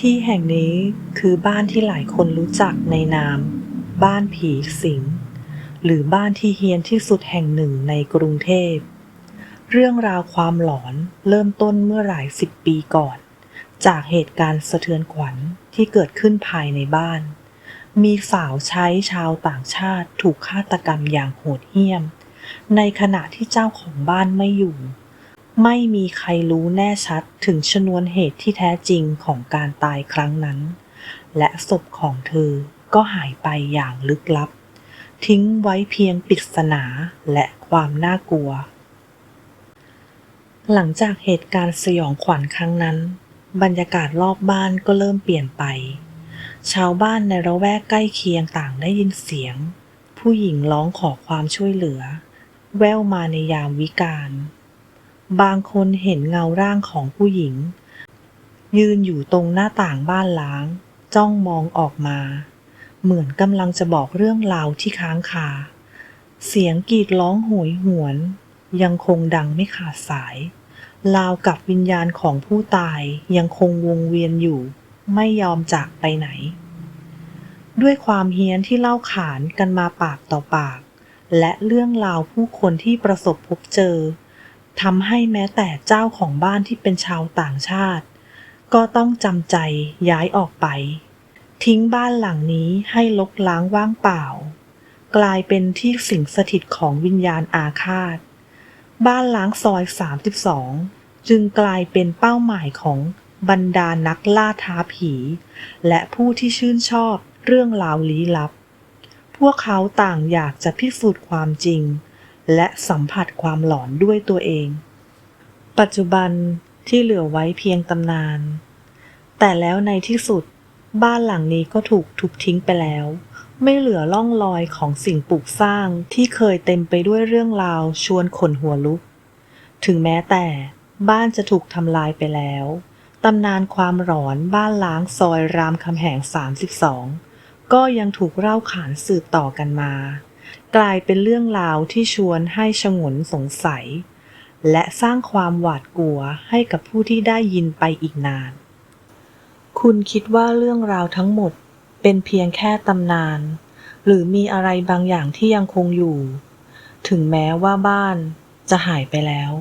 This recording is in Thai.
ที่แห่งนี้คือบ้านที่หลายคนรู้จักในนาม บ้านผีสิง หรือบ้านที่เฮี้ยนที่สุดแห่งหนึ่งในกรุงเทพ เรื่องราวความหลอนเริ่มต้นเมื่อหลายสิบปีก่อน จากเหตุการณ์สะเทือนขวัญที่เกิดขึ้นภายในบ้าน มีสาวใช้ชาวต่างชาติถูกฆาตกรรมอย่างโหดเหี้ยม ในขณะที่เจ้าของบ้านไม่อยู่ ไม่มีใครรู้แน่ชัดถึงชนวนเหตุที่แท้จริงของการตายครั้งนั้น และศพของเธอก็หายไปอย่างลึกลับ ทิ้งไว้เพียงปริศนาและความน่ากลัว หลังจากเหตุการณ์สยองขวัญครั้งนั้น บรรยากาศรอบบ้านก็เริ่มเปลี่ยนไป ชาวบ้านในระแวกใกล้เคียงต่างได้ยินเสียง ผู้หญิงร้องขอความช่วยเหลือ แว่วมาในยามวิกาล บางคนเห็นเงาร่างของผู้หญิง ยืนอยู่ตรงหน้าต่างบ้านล้าง จ้องมองออกมา เหมือนกำลังจะบอกเรื่องราวที่ค้างคา เสียงกรีดร้องโหยหวน ยังคงดังไม่ขาดสาย ราวกับวิญญาณของผู้ตายยังคงวงเวียนอยู่ ไม่ยอมจากไปไหน ด้วยความเฮี้ยนที่เล่าขานกันมาปากต่อปาก และเรื่องราวผู้คนที่ประสบพบเจอ ทำให้แม้แต่เจ้าของบ้านที่เป็นชาวต่างชาติ ก็ต้องจำใจย้ายออกไป ทิ้งบ้านหลังนี้ให้ลกล้างว่างเปล่า กลายเป็นที่สิงสถิตของวิญญาณอาฆาต บ้านล้างซอย 32 จึงกลายเป็นเป้าหมายของบรรดานักล่าท้าผี และผู้ที่ชื่นชอบเรื่องราวลี้ลับ พวกเขาต่างอยากจะพิสูจน์ความจริง และสัมผัสความหลอนด้วยตัวเอง ปัจจุบันที่เหลือไว้เพียงตำนาน แต่แล้วในที่สุดบ้านหลังนี้ก็ถูกทุบทิ้งไปแล้ว ไม่เหลือร่องรอยของสิ่งปลูกสร้างที่เคยเต็มไปด้วยเรื่องราวชวนขนหัวลุก ถึงแม้แต่บ้านจะถูกทำลายไปแล้วตำนานความหลอนบ้านล้างซอยรามคำแหง 32 ก็ยังถูกเล่าขานสืบต่อกันมา กลายเป็นเรื่องราวที่ชวนให้ชงนสงสัย และสร้างความหวาดกลัวให้กับผู้ที่ได้ยินไปอีกนาน คุณคิดว่าเรื่องราวทั้งหมดเป็นเพียงแค่ตำนาน หรือมีอะไรบางอย่างที่ยังคงอยู่ ถึงแม้ว่าบ้านจะหายไปแล้ว